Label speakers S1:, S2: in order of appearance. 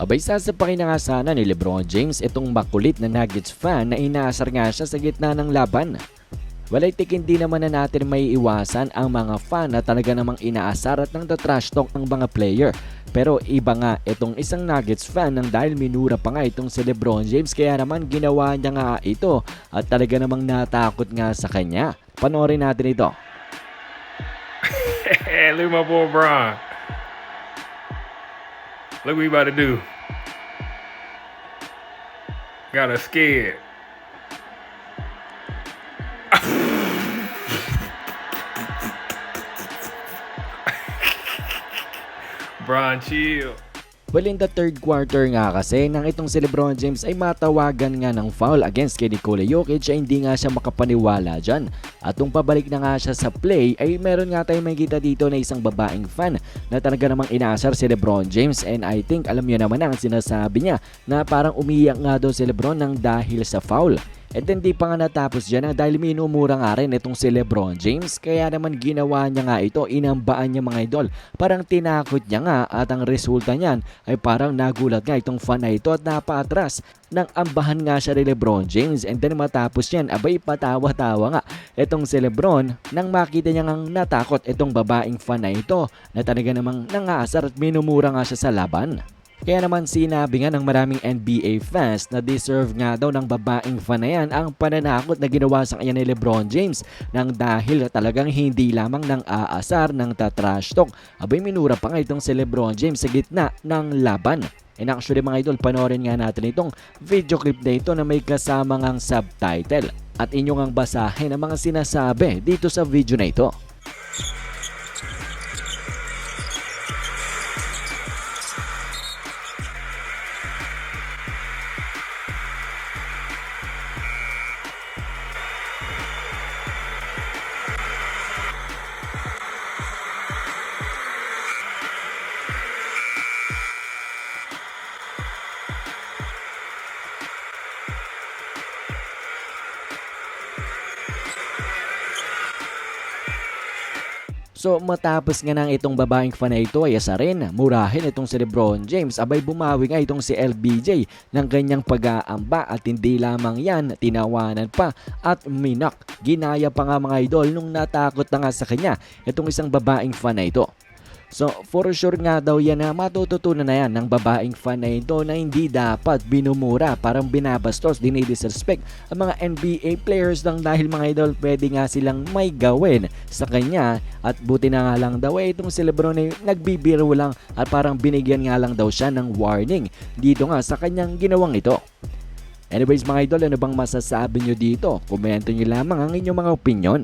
S1: Abay sasapakin na nga ni Lebron James itong makulit na Nuggets fan na inaasar nga siya sa gitna ng laban. Walay tik hindi naman na natin may iwasan ang mga fan na talaga namang inaasar at nang trash talk ng mga player. Pero iba nga itong isang Nuggets fan nang dahil minura pa nga itong si Lebron James kaya naman ginawa niya nga ito at talaga namang natakot nga sa kanya. Panoorin natin ito.
S2: Hey, look Look what we about to do. Got us scared. Brian, chill.
S1: Well, in the third quarter nga kasi, nang itong si Lebron James ay matawagan nga ng foul against kay Nikola Jokic ay hindi nga siya makapaniwala dyan. At nung pabalik na nga siya sa play ay meron nga tayong makikita dito na isang babaeng fan na talaga namang inaasar si Lebron James and I think alam niyo naman ang sinasabi niya na parang umiyak nga doon si Lebron nang dahil sa foul. At then di pa nga natapos dyan na dahil minumura nga rin itong si Lebron James kaya naman ginawa niya nga ito, inambaan niya mga idol. Parang tinakot niya nga at ang resulta niyan ay parang nagulat nga itong fan na ito at napaatras nang ambahan nga siya ni Lebron James and then matapos yan abay patawa-tawa nga itong si Lebron nang makita niya ngang natakot itong babaeng fan na ito na talaga namang nangasar at minumura nga siya sa laban. Kaya naman sinabi nga ng maraming NBA fans na deserve nga daw ng babaeng fan na yan ang pananakot na ginawa sa kanya ni Lebron James nang dahil talagang hindi lamang ng aasar ng tatrash talk. Abay minura pa nga itong si Lebron James sa gitna ng laban. And actually mga idol, panoorin nga natin itong video clip na ito na may kasama ngang subtitle. At inyong ang basahin ang mga sinasabi dito sa video na ito. So matapos nga nang itong babaeng fan na ito ay asarin, murahin itong si Lebron James, abay bumawi nga itong si LBJ ng kanyang pag-aamba at hindi lamang yan, tinawanan pa at minak. Ginaya pa nga mga idol nung natakot na nga sa kanya itong isang babaeng fan na ito. So for sure nga daw yan na matututunan na yan ng babaeng fan na ito na hindi dapat binumura, parang binabastos, dinidisrespect ang mga NBA players lang dahil mga idol pwede nga silang may gawin sa kanya at buti na nga lang daw eh itong si Lebron ay nagbibiro lang at parang binigyan nga lang daw siya ng warning dito nga sa kanyang ginawang ito. Anyways mga idol, ano bang masasabi nyo dito? Komento nyo lamang ang inyong mga opinion.